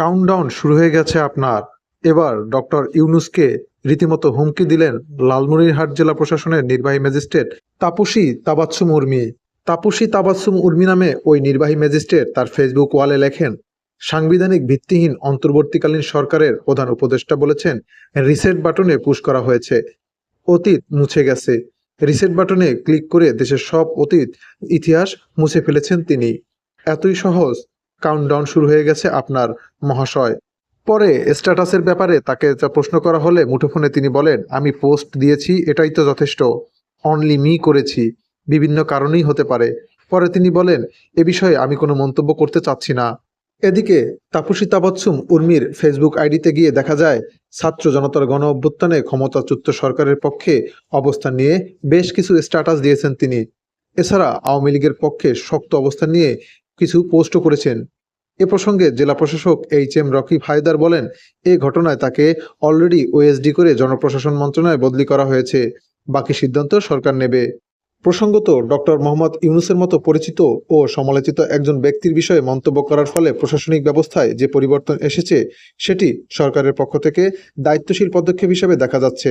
Countdown শুরু হয়ে গেছে আপনার। এবার ডক্টর ইউনুসকে রীতিমতো হুমকি দিলেন লালমনিরহাট জেলা প্রশাসনের নির্বাহী ম্যাজিস্ট্রেট তাপসী তাবাচ্ছুম উর্মি। তাপসী তাবাচ্ছুম উর্মি নামে ওই নির্বাহী ম্যাজিস্ট্রেট তার ফেসবুক ওয়ালে লেখেন, সাংবিধানিক ভিত্তিহীন অন্তর্বর্তীকালীন সরকারের প্রধান উপদেষ্টা বলেছেন, রিসেট বাটনে পুশ করা হয়েছে, অতীত মুছে গেছে। রিসেট বাটনে ক্লিক করে দেশের সব অতীত, ইতিহাস মুছে ফেলেছেন তিনি। এতই সহজ কাউন্টডাউন শুরু হয়ে গেছে আপনার মহাশয়। পরে স্ট্যাটাসের ব্যাপারে তাকে যা প্রশ্ন করা হলে মুঠোফোনে তিনি বলেন, আমি পোস্ট দিয়েছি, এটাই তো যথেষ্ট। অনলি মি করেছি। বিভিন্ন কারণেই হতে পারে। পরে তিনি বলেন, এ বিষয়ে আমি কোনো মন্তব্য করতে চাচ্ছি না। এদিকে তাপসী তাবাচ্ছুম উর্মির ফেসবুক আইডিতে গিয়ে দেখা যায়, ছাত্র জনতার গণ অভ্যুত্থানে ক্ষমতাচ্যুত সরকারের পক্ষে অবস্থান নিয়ে বেশ কিছু স্ট্যাটাস দিয়েছেন তিনি। এছাড়া আওয়ামী লীগের পক্ষে শক্ত অবস্থান নিয়ে কিছু পোস্টও করেছেন। এ প্রসঙ্গে জেলা প্রশাসক এইচ এম রকিব হায়দার বলেন, এ ঘটনায় তাকে অলরেডি ওএসডি করে জনপ্রশাসন মন্ত্রণালয়ে বদলি করা হয়েছে। বাকি সিদ্ধান্ত সরকার নেবে। প্রসঙ্গত ডক্টর মোহাম্মদ ইউনুসের মতো পরিচিত ও সমালোচিত একজন ব্যক্তির বিষয়ে মন্তব্য করার ফলে প্রশাসনিক ব্যবস্থায় যে পরিবর্তন এসেছে, সেটি সরকারের পক্ষ থেকে দায়িত্বশীল পদক্ষেপ হিসেবে দেখা যাচ্ছে।